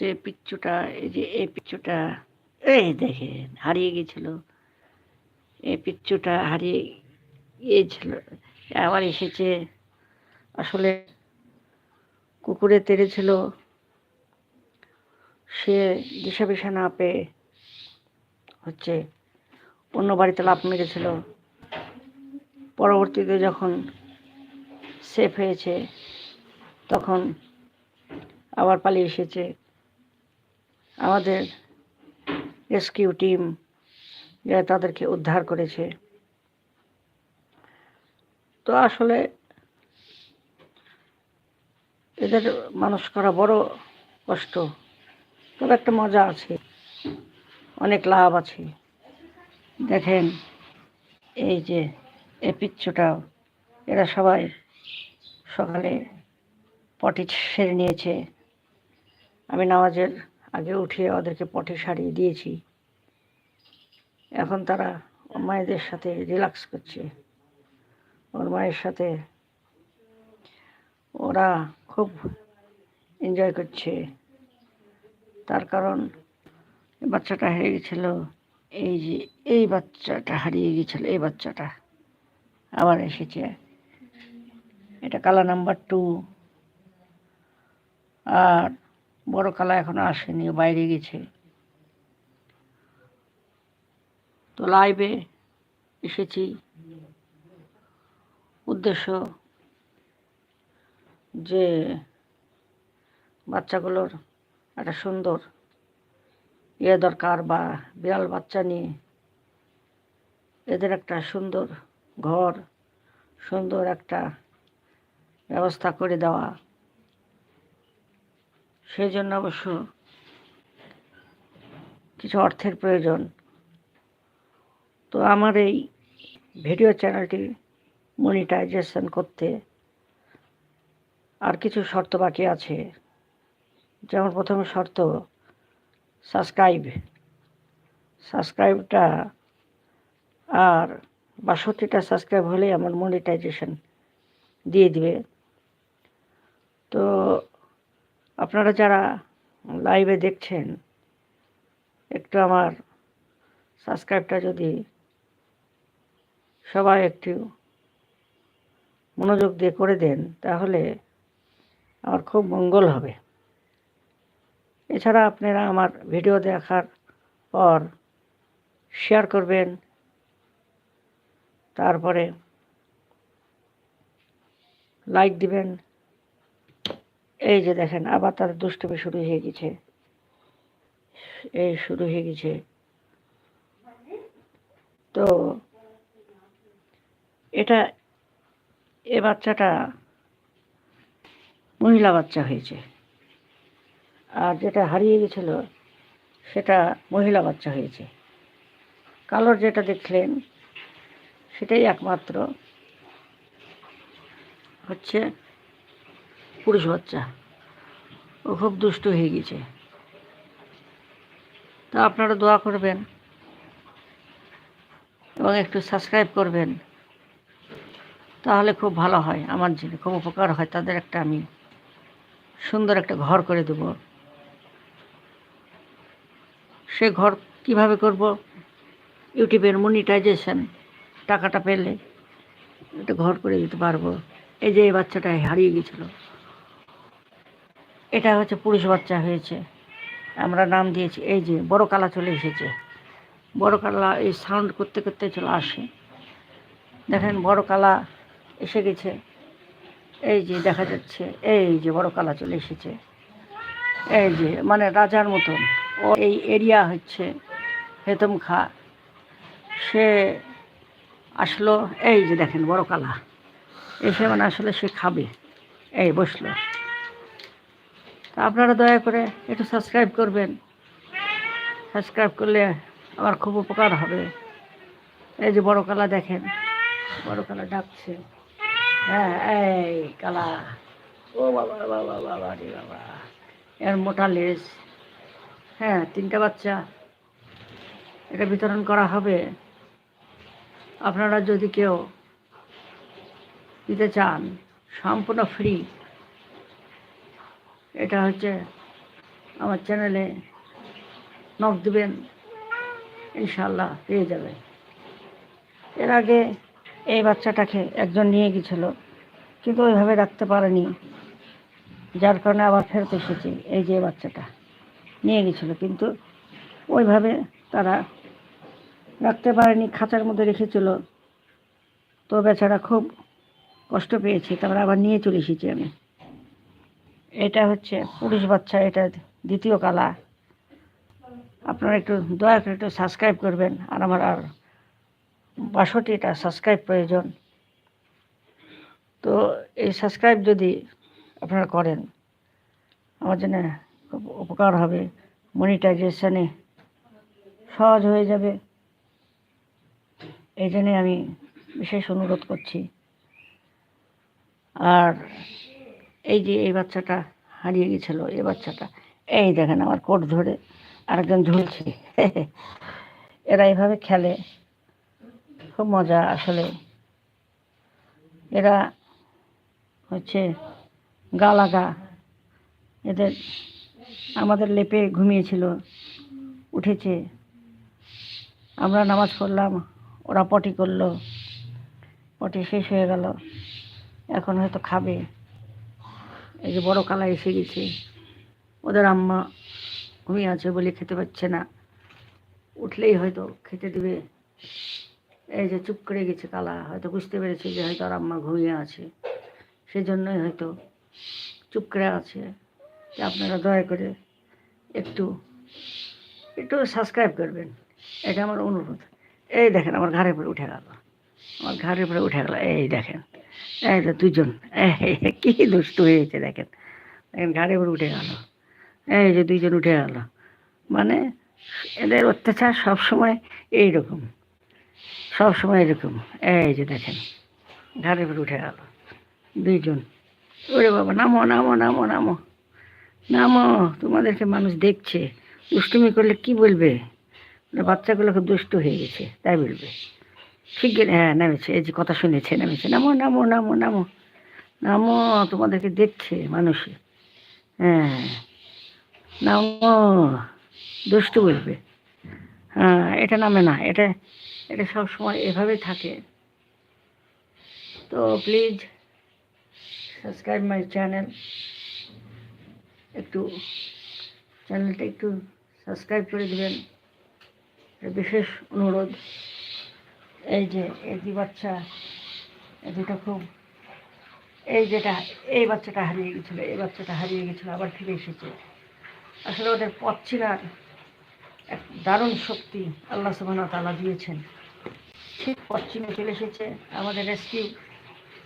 যে পিচ্চুটা, এই যে এই পিচ্চুটা, এই দেখেন, হারিয়ে গেছিল। এই পিচ্চুটা হারিয়ে গিয়েছিল, আবার এসেছে। আসলে কুকুরে তেড়েছিল। সে দিশা বিশা না পেয়ে হচ্ছে অন্য বাড়িতে লাভ মেরেছিল। পরবর্তীতে যখন সেফ হয়েছে, তখন আবার পালিয়ে এসেছে। আমাদের রেস্কিউ টিম যারা তাদেরকে উদ্ধার করেছে। তো আসলে এদের মানুষ করা বড় কষ্ট, তবে একটা মজা আছে, অনেক লাভ আছে। দেখেন, এই যে এ পিচ্ছুটাও, এরা সবাই সকালে পটি সেরে নিয়েছে। আমি নামাজের আগে উঠিয়ে ওদেরকে পটে সারিয়ে দিয়েছি। এখন তারা মায়েদের সাথে রিল্যাক্স করছে। ওর মায়ের সাথে ওরা খুব এনজয় করছে। তার কারণ বাচ্চাটা হারিয়ে গেছিল, এই যে, এই বাচ্চাটা হারিয়ে গেছিল, এই বাচ্চাটা আবার এসেছে। এটা কালা নাম্বার টু আর বড় কালা এখনও আসেনি বাইরে গেছে। তো লাইভে এসেছি। উদ্দেশ্য যে বাচ্চাগুলোর একটা সুন্দর ইয়ে দরকার বা বিড়াল বাচ্চা নিয়ে। এদের একটা সুন্দর ঘর, সুন্দর একটা ব্যবস্থা করে দেওয়া। সেই জন্য অবশ্য কিছু অর্থের প্রয়োজন। তো আমার এই ভিডিও চ্যানেলটি মনিটাইজেশন করতে আর কিছু শর্ত বাকি আছে। যেমন প্রথমে শর্ত, সাবস্ক্রাইব। সাবস্ক্রাইবটা আর বাষট্টিটা সাবস্ক্রাইব হলেই আমার মনিটাইজেশন দিয়ে দিবে। তো আপনারা যারা লাইভে দেখছেন, একটু আমার সাবস্ক্রাইবটা যদি সবাই একটু মনোযোগ দিয়ে করে দেন, তাহলে আমার খুব মঙ্গল হবে। এছাড়া আপনারা আমার ভিডিও দেখার পর শেয়ার করবেন, তারপরে লাইক দিবেন এই যে দেখেন, আবার তার দুষ্টুমি শুরু হয়ে গেছে। এই শুরু হয়ে গেছে। তো এটা এ বাচ্চাটা মহিলা বাচ্চা হয়েছে। আর যেটা হারিয়ে গেছিল, সেটা মহিলা বাচ্চা হয়েছে। কালোর যেটা দেখলেন, সেটাই একমাত্র হচ্ছে পুরুষ বাচ্চা। ও খুব দুষ্ট হয়ে গেছে। তো আপনারা দোয়া করবেন এবং একটু সাবস্ক্রাইব করবেন। তাহলে খুব ভালো হয়, আমার জন্য খুব উপকার হয়। তাদের একটা আমি সুন্দর একটা ঘর করে দেব। সে ঘর কীভাবে করব? ইউটিউবের মনিটাইজেশন টাকাটা পেলে একটা ঘর করে দিতে পারব। এই যে এই বাচ্চাটা হারিয়ে গেছিল। এটা হচ্ছে পুরুষ বাচ্চা হয়েছে। আমরা নাম দিয়েছি, এই যে বড় কালা চলে এসেছে। বড় কালা এই সাউন্ড করতে করতে চলে আসে। দেখেন বড় কালা এসে গেছে। এই যে দেখা যাচ্ছে, এই যে বড় কালা চলে এসেছে। এই যে মানে রাজার মতন। ও এই এরিয়া হচ্ছে হেতম খা সে আসলো, এই যে দেখেন বড় কালা। এসে মানে আসলে সে খাবে। এই বসল। তা আপনারা দয়া করে একটু সাবস্ক্রাইব করবেন। সাবস্ক্রাইব করলে আমার খুব উপকার হবে। এই যে বড় কালা দেখেন, বড় কালা ডাকছে। হ্যাঁ কালা। ও বাবা বাবা বাবা রে বাবা। এর মোটা লেজ। হ্যাঁ তিনটা বাচ্চা। এটা বিতরণ করা হবে। আপনারা যদি কেউ দিতে চান, সম্পূর্ণ ফ্রি এটা হচ্ছে আমার চ্যানেলে নক দেবেন ইনশাল্লাহ পেয়ে যাবে। এর আগে এই বাচ্চাটাকে একজন নিয়ে গেছিল কিন্তু ওইভাবে রাখতে পারেনি, যার কারণে আবার ফেরত এসেছি এই যে বাচ্চাটা, নিয়ে গেছিল কিন্তু ওইভাবে তারা রাখতে পারেনি, খাঁচার মধ্যে রেখেছিল। তো বেচারা খুব কষ্ট পেয়েছি, তারপরে আবার নিয়ে চলে এসেছি আমি। এটা হচ্ছে পুরুষ বাচ্চা, এটা দ্বিতীয় কালা। আপনারা একটু দয়া করে একটু সাবস্ক্রাইব করবেন, আর আমার আর বাষট্টিটা সাবস্ক্রাইব প্রয়োজন। তো এই সাবস্ক্রাইব যদি আপনারা করেন, আমার জন্য খুব উপকার হবে। মনিটাইজেশনে সহজ হয়ে যাবে। এই জন্যে আমি বিশেষ অনুরোধ করছি। আর এই যে এই বাচ্চাটা হারিয়ে গেছিল, এই বাচ্চাটা। এই দেখেন আমার কোট ধরে আরেকজন ঝুলছে। এরা এভাবে খেলে, খুব মজা আসলে। এরা হচ্ছে গা লাগা এদের, আমাদের লেপে ঘুমিয়েছিল, উঠেছে। আমরা নামাজ পড়লাম, ওরা পটি করল। পটি শেষ হয়ে গেল। এখন হয়তো খাবে। এই যে বড় কালা এসে গেছে। ওদের আম্মা ঘুমিয়ে আছে বলে খেতে পাচ্ছে না। উঠলেই হয়তো খেতে দেবে। এই যে চুপ করে গেছে কালা, হয়তো বুঝতে পেরেছে যে হয়তো আর আম্মা ঘুমিয়ে আছে। সেজন্যই হয়তো চুপ করে আছে। যে আপনারা দয়া করে একটু একটু সাবস্ক্রাইব করবেন। এটা আমার অনুরোধ। এই দেখেন, আমার ঘাড়ের উপরে উঠে গেল। আমার ঘাড়ের উপরে উঠে গেল। এই দেখেন। এই তো দুজন কি দুষ্ট হয়েছে দেখেন। দেখেন, ঘাড়ে উপরে উঠে গেল। এই যে দুইজন উঠে গেল। মানে এদের অত্যাচার সবসময় এইরকম। সবসময় এরকম। এই যে দেখেন, ঘাড়ে উপরে উঠে গেল। দুইজন। ওরে বাবা, নামো নামো নামো নামো। নামো, তোমাদেরকে মানুষ দেখছে। দুষ্টুমি করলে কি বলবে? ওরা বাচ্চাগুলো খুব দুষ্ট হয়ে গেছে, তাই বলবে। গেলে হ্যাঁ নেমেছে এই যে কথা শুনেছে নেমেছে নামো নামো নামো নামো। নামো, তোমাদেরকে দেখছে মানুষ। হ্যাঁ। নামো, দুষ্টু বলবে। হ্যাঁ এটা নামে না। এটা এটা সব সময় এভাবে থাকে। তো প্লিজ সাবস্ক্রাইব মাই চ্যানেল। একটু চ্যানেলটা একটু সাবস্ক্রাইব করে দেবেন। বিশেষ অনুরোধ এই যে, এই বাচ্চা দুটো খুব, এই যেটা, এই বাচ্চাটা হারিয়ে গেছিল, এই বাচ্চাটা হারিয়ে গেছিল, আবার ফিরে এসেছে। আসলে ওদের পথ চিনার এক দারুণ শক্তি আল্লাহ সুবাহ তালা দিয়েছেন। ঠিক পথ চিনে চলে এসেছে, আমাদের রেস্কিউ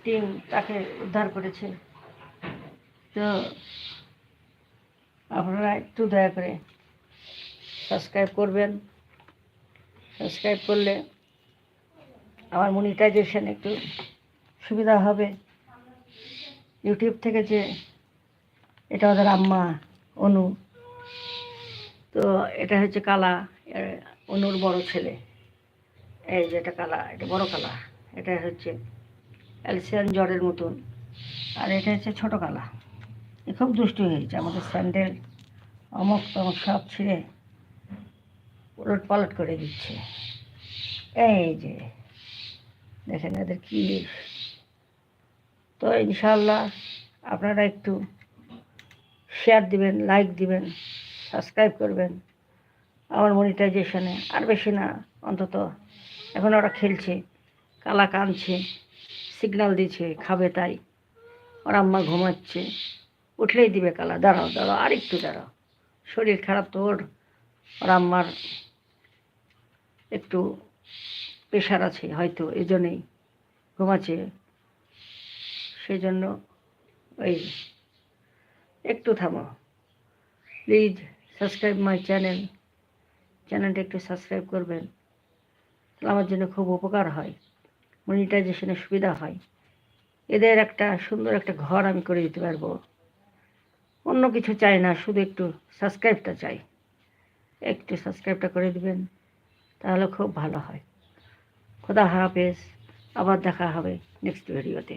টিম তাকে উদ্ধার করেছে। তো আপনারা একটু দয়া করে সাবস্ক্রাইব করবেন। সাবস্ক্রাইব করলে আমার মনিটাইজেশন একটু সুবিধা হবে। ইউটিউব থেকে যে এটা ওদের আম্মা, অনু। তো এটা হচ্ছে কালা অনুর বড় ছেলে। এই যে এটা কালা, এটা বড় কালা। এটা হচ্ছে অ্যালসিয়ান জ্বরের মতন। আর এটা হচ্ছে ছোটো কালা। এ খুব দুষ্টু হয়েছে আমাদের স্যান্ডেল অমক তমক সব ছিঁড়ে উলট পালট করে দিচ্ছে। এই যে। দেখেন এদের কি তো ইনশাল্লাহ আপনারা একটু শেয়ার দিবেন লাইক দিবেন সাবস্ক্রাইব করবেন। আমার মনিটাইজেশনে আর বেশি না, অন্তত এখন ওরা খেলছে, কালা কানছে সিগনাল দিচ্ছে, খাবে তাই। ওর আম্মা ঘুমাচ্ছে, উঠলেই দিবে কালা, দাঁড়াও দাঁড়াও আর একটু দাঁড়াও। শরীর খারাপ তো ওর ওর আম্মার একটু প্রেশার আছে হয়তো এই জন্যেই ঘুমাচ্ছে। সেই জন্য ওই একটু থামো। প্লিজ সাবস্ক্রাইব মাই চ্যানেল চ্যানেলটা একটু সাবস্ক্রাইব করবেন। আমার জন্য খুব উপকার হয়। মনিটাইজেশনের সুবিধা হয়। এদের একটা সুন্দর একটা ঘর আমি করে দিতে পারব। অন্য কিছু চাই না, শুধু একটু সাবস্ক্রাইবটা চাই। একটু সাবস্ক্রাইবটা করে দিবেন, তাহলে খুব ভালো হয়। খোদা হাফেজ আবার দেখা হবে নেক্সট ভিডিওতে